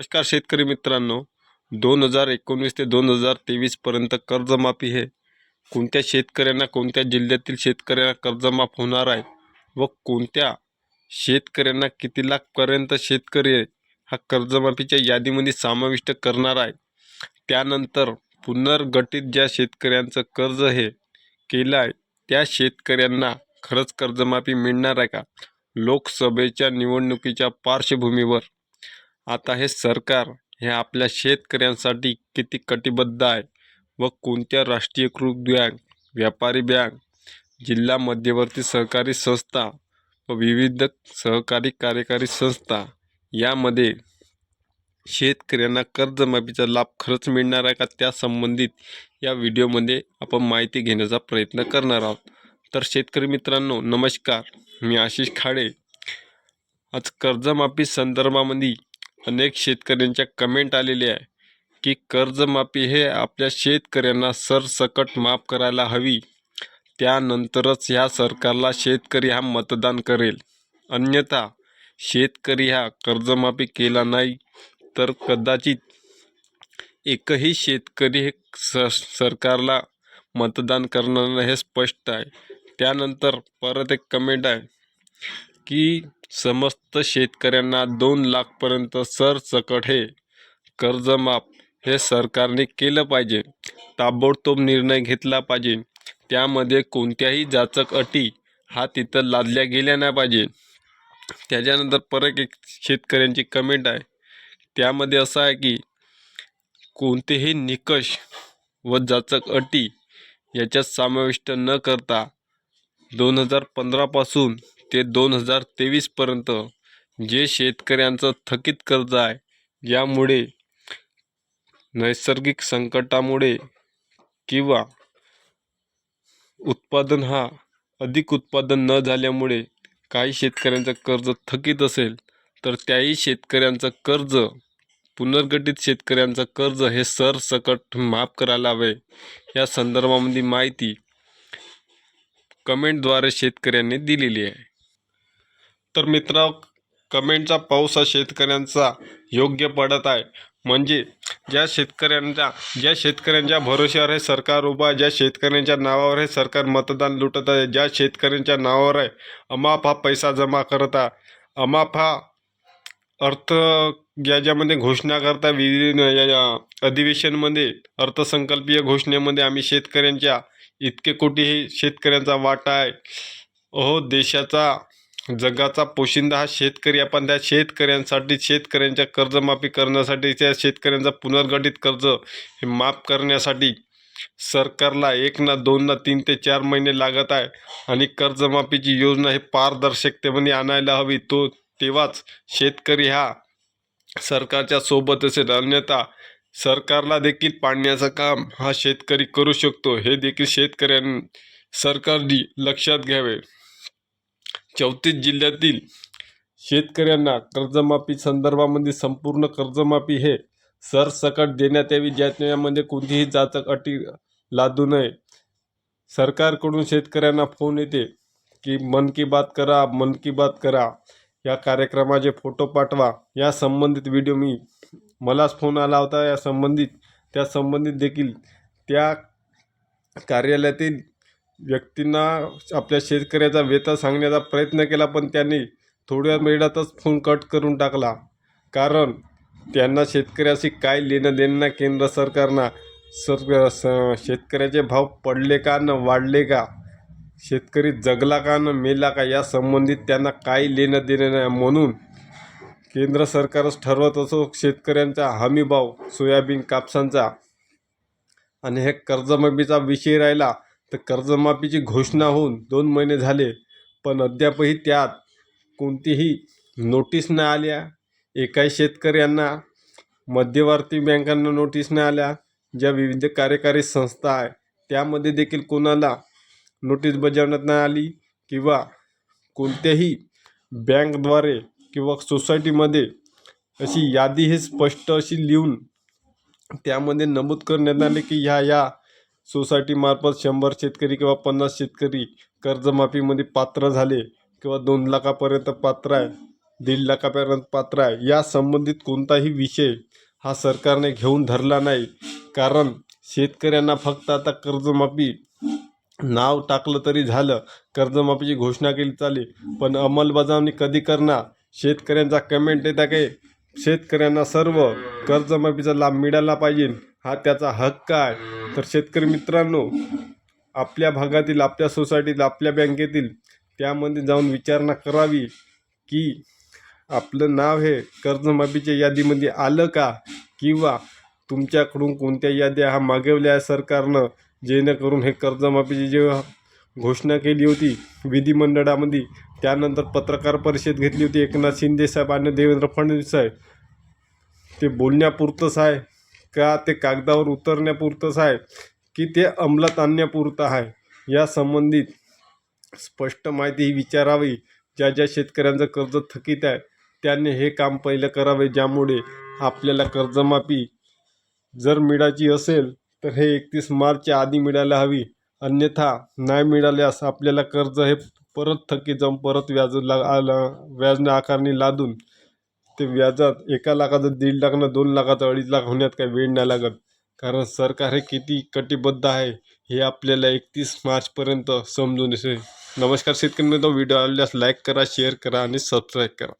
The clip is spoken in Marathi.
नमस्कार शेतकरी मित्रांनो. दोन हजार एकोणवीस ते दोन हजार तेवीसपर्यंत कर्जमाफी हे कोणत्या शेतकऱ्यांना कोणत्या जिल्ह्यातील शेतकऱ्यांना कर्जमाफ होणार आहे व कोणत्या शेतकऱ्यांना किती लाखपर्यंत शेतकरी हा कर्जमाफीच्या यादीमध्ये समाविष्ट करणार आहे. त्यानंतर पुनर्गठित ज्या शेतकऱ्यांचं कर्ज हे केलं आहे त्या शेतकऱ्यांना खरंच कर्जमाफी मिळणार आहे का? लोकसभेच्या निवडणुकीच्या पार्श्वभूमीवर आता हे सरकार हे आपल्या शेतकऱ्यांसाठी किती कटिबद्ध आहे व कोणत्या राष्ट्रीयकृत बँक व्यापारी बँक जिल्हा मध्यवर्ती सहकारी संस्था व विविध सहकारी कार्यकारी संस्था यामध्ये शेतकऱ्यांना कर्जमाफीचा लाभ खरंच मिळणार आहे का त्या संबंधित या व्हिडिओमध्ये आपण माहिती घेण्याचा प्रयत्न करणार आहोत. तर शेतकरी मित्रांनो नमस्कार. मी आशिष खाडे. आज कर्जमाफी संदर्भामध्ये अनेक शेतकऱ्यांच्या कमेंट आलेल्या आहे की कर्जमाफी हे आपल्या शेतकऱ्यांना सरसकट माफ करायला हवी. त्यानंतरच ह्या सरकारला शेतकरी हा मतदान करेल. अन्यथा शेतकरी हा कर्जमाफी केला नाही तर कदाचित एकही शेतकरी हे स सरकारला मतदान करणार नाही हे स्पष्ट आहे. त्यानंतर परत एक कमेंट आहे. की समस्त शेतकऱ्यांना दोन लाखपर्यंत सरसकट हे कर्जमाफ हे सरकारने केलं पाहिजे. ताबडतोब निर्णय घेतला पाहिजे. त्यामध्ये कोणत्याही जाचक अटी हा तिथं लादल्या गेल्या नाही पाहिजे. त्याच्यानंतर परत एक शेतकऱ्यांची कमेंट आहे. त्यामध्ये असं आहे की कोणतेही निकष व जाचक अटी याच्यात समाविष्ट न करता दोन हजार पंधरापासून ते दोन हजार तेवीसपर्यंत जे शेतकऱ्यांचं थकीत कर्ज आहे यामुळे नैसर्गिक संकटामुळे किंवा उत्पादन हा अधिक उत्पादन न झाल्यामुळे काही शेतकऱ्यांचं कर्ज थकीत असेल तर त्याही शेतकऱ्यांचं कर्ज पुनर्गठित शेतकऱ्यांचं कर्ज हे सरसकट माफ करायला हवे. या संदर्भामध्ये माहिती कमेंटद्वारे शेतकऱ्यांनी दिलेली आहे. तर मित्र कमेंटचा पाऊस हा शेतकऱ्यांचा योग्य पडत आहे. म्हणजे ज्या शेतकऱ्यांच्या ज्या शेतकऱ्यांच्या भरोश्यावर हे सरकार उभं आहे ज्या शेतकऱ्यांच्या नावावर हे सरकार मतदान लुटत आहे ज्या शेतकऱ्यांच्या नावावर आहे अमाप हा पैसा जमा करत आहे. अमाप हा अर्थ याच्यामध्ये घोषणा करता विविध या- अधिवेशनमध्ये अर्थसंकल्पीय घोषणेमध्ये आम्ही शेतकऱ्यांच्या इतके कोटी हे शेतकऱ्यांचा वाटा आहे. अहो देशाचा जगाचा पोशिंदा हा शेतकरी आपण त्या शेतकऱ्यांसाठी शेतकऱ्यांच्या कर्जमाफी करण्यासाठी त्या शेतकऱ्यांचा पुनर्गठित कर्ज हे माफ करण्यासाठी सरकारला एक ना दोन ना तीन ते चार महिने लागत आहे. आणि कर्जमाफीची योजना हे पारदर्शकतेमध्ये आणायला हवी. तो तेव्हाच शेतकरी हा सरकारच्या सोबत असेल अन्यथा सरकारला देखील पाडण्याचं काम हा शेतकरी करू शकतो. हे देखील शेतकऱ्यां सरकारने लक्षात घ्यावे. चौतीस जिल्ह्यातील शेतकऱ्यांना कर्जमाफी संदर्भामध्ये संपूर्ण कर्जमाफी हे सरसकट देण्यात यावी ज्यामध्ये कोणतीही जाचक अटी लादू नये. सरकारकडून शेतकऱ्यांना फोन येते की मन की बात करा मन की बात करा. या कार्यक्रमाचे फोटो पाठवा. या संबंधित व्हिडिओ मी मलाच फोन आला होता. या संबंधित त्या संबंधित देखील त्या कार्यालयातील व्यक्तींना आपल्या शेतकऱ्याचा व्यथा सांगण्याचा प्रयत्न केला पण त्यांनी थोड्या वेळातच फोन कट करून टाकला. कारण त्यांना शेतकऱ्याशी काय लेणं देणं नाही केंद्र सरकारनं. सर स शेतकऱ्याचे भाव पडले का न वाढले का? शेतकरी जगला का न मेला का? या संबंधित त्यांना काही लेणं देणं नाही म्हणून केंद्र सरकारच ठरवत असो शेतकऱ्यांचा हमीभाव सोयाबीन कापसांचा आणि हे कर्जमाफीचा विषय राहिला तर कर्जमाफीची घोषणा होऊन दोन महिने झाले पण अद्यापही त्यात कोणतीही नोटीस न आल्या. एकाही शेतकऱ्यांना मध्यवर्ती बँकांना नोटीस न आल्या. ज्या विविध कार्यकारी संस्था आहे त्यामध्ये देखील कोणाला नोटीस बजावण्यात नाही आली किंवा कोणत्याही बँकद्वारे किंवा सोसायटीमध्ये अशी यादी हे स्पष्ट अशी लिहून त्यामध्ये नमूद करण्यात आले की ह्या या सोसायटीमार्फत शंभर शेतकरी किंवा पन्नास शेतकरी कर्जमाफीमध्ये पात्र झाले किंवा दोन लाखापर्यंत पात्र आहे दीड लाखापर्यंत पात्र आहे या संबंधित कोणताही विषय हा सरकारने घेऊन धरला नाही. कारण शेतकऱ्यांना फक्त आता कर्जमाफी नाव टाकलं तरी झालं कर्जमाफीची घोषणा केली चालेल पण अंमलबजावणी कधी करणार? शेतकऱ्यांचा कमेंट येता काही शेतकऱ्यांना सर्व कर्जमाफीचा लाभ मिळाला पाहिजे. हा त्याचा हक्क आहे तर शेतकरी मित्रांनो आपल्या भागातील आपल्या सोसायटीतील आपल्या बँकेतील त्यामध्ये जाऊन विचारणा करावी की आपलं नाव हे कर्जमाफीच्या यादीमध्ये आलं का? किंवा तुमच्याकडून कोणत्या याद्या हा मागवल्या आहे सरकारनं जेणेकरून हे कर्जमाफीची जे घोषणा केली होती विधिमंडळामध्ये त्यानंतर पत्रकार परिषद घेतली होती एकनाथ शिंदे साहेब आणि देवेंद्र फडणवीस साहेब. ते बोलण्यापुरतंच आहे. का ते कागदावर उतरण्यापुरतंच आहे की ते अंमलात आणण्यापुरतं आहे? या संबंधित स्पष्ट माहिती ही विचारावी. ज्या ज्या शेतकऱ्यांचं कर्ज थकीत आहे त्यांनी हे काम पहिलं करावे ज्यामुळे आपल्याला कर्जमाफी जर मिळायची असेल तर हे एकतीस मार्चच्या आधी मिळायला हवी. अन्यथा नाही मिळाल्यास आपल्याला कर्ज हे परत थकीत जाऊन परत व्याज ला आलं व्याजनं आकारणी लादून ते व्याजात एका लाखाचं दीड लाख ना दोन लाखाचं अडीच लाख होण्यात काही वेळ नाही लागत. कारण सरकार हे किती कटिबद्ध आहे हे आपल्याला एकतीस मार्चपर्यंत समजून येते नमस्कार शेतकरी मित्र व्हिडिओ आवडल्यास लाईक करा शेअर करा आणि सबस्क्राईब करा.